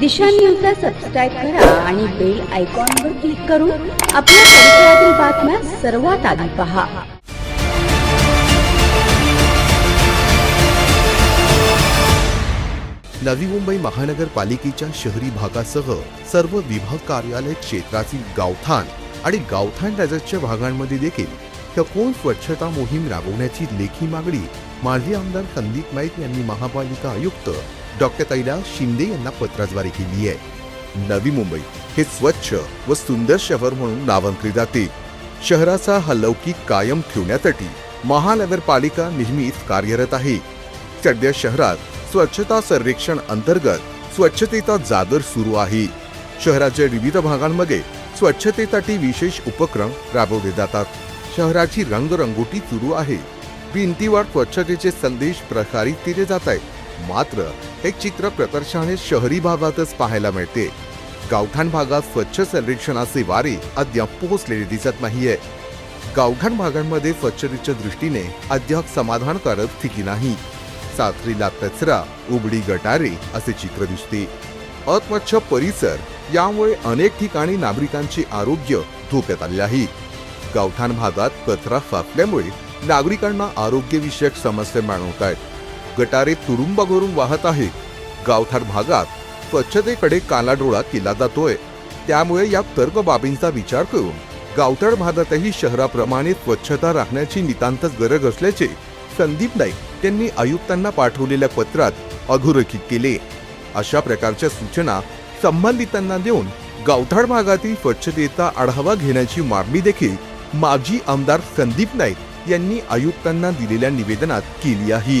दिशा न्यूजला सबस्क्राईब करा आणि बेल आयकॉनवर क्लिक करून आपल्या परिसरातील बातम्या सर्वात आधी पहा. नवी मुंबई महानगरपालिकेच्या शहरी भागासह सर्व विभाग कार्यालय क्षेत्रातील गावठाण आणि गावठाण नजरच्या भागांमध्ये देखील टकोन स्वच्छता मोहीम राबवण्याची लेखी मागणी माजी आमदार संदीप नाईक यांनी महापालिका आयुक्त डॉक्टर कैलास शिंदे यांना पत्राद्वारे केली आहे. नवी मुंबई हे स्वच्छ व सुंदर शहर म्हणून नावांकले जाते. शहराचा हा लौकिक कायम ठेवण्यासाठी महानगरपालिका नेहमीच कार्यरत आहे. सध्या शहरात स्वच्छता सर्वेक्षण अंतर्गत स्वच्छतेचा जागर सुरू आहे. शहराच्या विविध भागांमध्ये स्वच्छतेसाठी विशेष उपक्रम राबवले जातात. शहराची रंगरंगोटी सुरू आहे. भिंतीवर स्वच्छतेचे संदेश प्रसारित केले जात आहेत. मात्र हे चित्र प्रकर्षाने शहरी भागातच पाहायला मिळते. गावठाण भागात स्वच्छ सर्वेक्षणाची वारे अद्याप पोहोचलेली दिसत नाहीये. गावठाण भागांमध्ये स्वच्छतेच्या दृष्टीने अद्याप समाधानकारक स्थिती नाही. साखरीला कचरा उबडी गटारे असे चित्र दिसते. अस्वच्छ परिसर यामुळे अनेक ठिकाणी नागरिकांचे आरोग्य धोक्यात आले आहे. गावठाण भागात कचरा साचल्यामुळे नागरिकांना आरोग्यविषयक समस्या जाणवत आहेत. गटारे तुरुंब भरून वाहत आहे गावठाण भागात स्वच्छतेकडे कानाडोळा केला जातोय. त्यामुळे या सर्व बाबींचा विचार करून गावठाण भागातही शहराप्रमाणे स्वच्छता राखण्याची नितांतच गरज असल्याचे संदीप नाईक यांनी आयुक्तांना पाठवलेल्या पत्रात अधोरेखित केले. अशा प्रकारच्या सूचना संबंधितांना देऊन गावठाण भागातील स्वच्छतेचा आढावा घेण्याची मागणी देखील माजी आमदार संदीप नाईक यांनी आयुक्तांना दिलेल्या निवेदनात केली आहे.